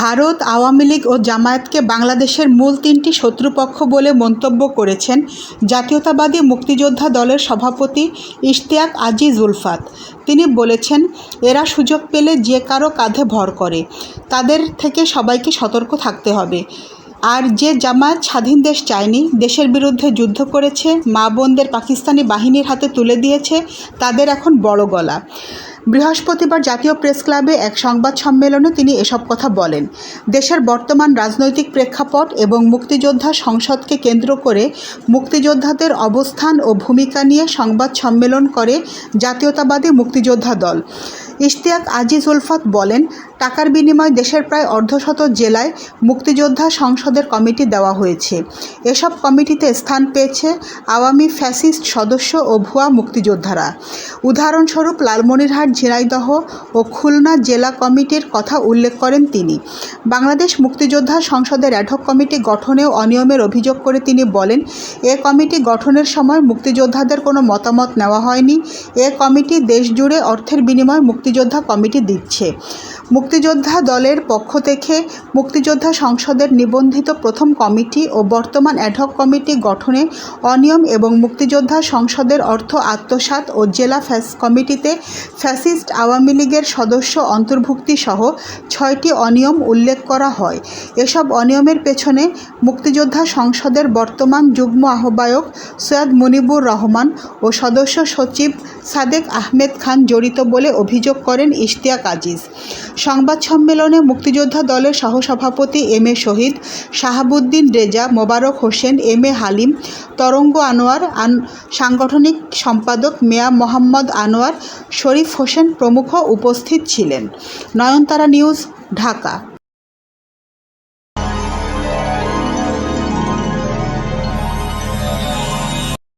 ভারত, আওয়ামী লীগ ও জামায়াতকে বাংলাদেশের মূল তিনটি শত্রুপক্ষ বলে মন্তব্য করেছেন জাতীয়তাবাদী মুক্তিযোদ্ধা দলের সভাপতি ইশতিয়াক আজিজ উলফাত। তিনি বলেছেন, এরা সুযোগ পেলে যে কারও কাঁধে ভর করে। তাদের থেকে সবাইকে সতর্ক থাকতে হবে। আর যে জামায়াত স্বাধীন দেশ চায়নি, দেশের বিরুদ্ধে যুদ্ধ করেছে, মা বোনদের পাকিস্তানি বাহিনীর হাতে তুলে দিয়েছে, তাদের এখন বড় গলা। বৃহস্পতিবার জাতীয় প্রেস ক্লাবে এক সংবাদ সম্মেলনে তিনি এসব কথা বলেন। দেশের বর্তমান রাজনৈতিক প্রেক্ষাপট এবং মুক্তিযোদ্ধা সংসদকে কেন্দ্র করে মুক্তিযোদ্ধাদের অবস্থান ও ভূমিকা নিয়ে সংবাদ সম্মেলন করে জাতীয়তাবাদী মুক্তিযোদ্ধা দল। ইশতিয়াক আজিজ উলফাত বলেন, টাকার বিনিময়ে দেশের প্রায় অর্ধশত জেলায় মুক্তিযোদ্ধা সংসদের কমিটি দেওয়া হয়েছে। এসব কমিটিতে স্থান পেয়েছে আওয়ামী ফ্যাসিস্ট সদস্য ও ভুয়া মুক্তিযোদ্ধারা। উদাহরণস্বরূপ, লালমনিরহাট, ঝিনাইদহ ও খুলনা জেলা কমিটির কথা উল্লেখ করেন তিনি। বাংলাদেশ মুক্তিযোদ্ধা সংসদের অ্যাডহক কমিটি গঠনেও অনিয়মের অভিযোগ করে তিনি বলেন, এ কমিটি গঠনের সময় মুক্তিযোদ্ধাদের কোনো মতামত নেওয়া হয়নি। এ কমিটি দেশজুড়ে অর্থের বিনিময়ে মুক্তিযোদ্ধা কমিটি দিচ্ছে। মুক্তিযোদ্ধা দলের পক্ষ থেকে মুক্তিযোদ্ধা সংসদের নিবন্ধিত প্রথম কমিটি ও বর্তমান অ্যাডহক কমিটি গঠনে অনিয়ম এবং মুক্তিযোদ্ধা সংসদের অর্থ আত্মসাৎ ও জেলা ফ্যাস, কমিটিতে ফ্যাসিস্ট আওয়ামী লীগের সদস্য অন্তর্ভুক্তি সহ ছয়টি অনিয়ম উল্লেখ করা হয়। এসব অনিয়মের পেছনে মুক্তিযোদ্ধা সংসদের বর্তমান যুগ্ম আহ্বায়ক সৈয়দ মুনিবুর রহমান ও সদস্য সচিব সাদেক আহমেদ খান জড়িত বলে অভিযোগ করেন ইশতিয়াক আজিজ। সংবাদ সম্মেলনে মুক্তিযোদ্ধা দলের সহসভাপতি M A Shahid, Shahabuddin Reza, Mobarak Hossain, M A Halim, তরঙ্গ আনোয়ার, আন সাংগঠনিক সম্পাদক মেয়া মোহাম্মদ আনোয়ার, শরীফ হোসেন প্রমুখ উপস্থিত ছিলেন। নয়নতারা নিউজ, ঢাকা।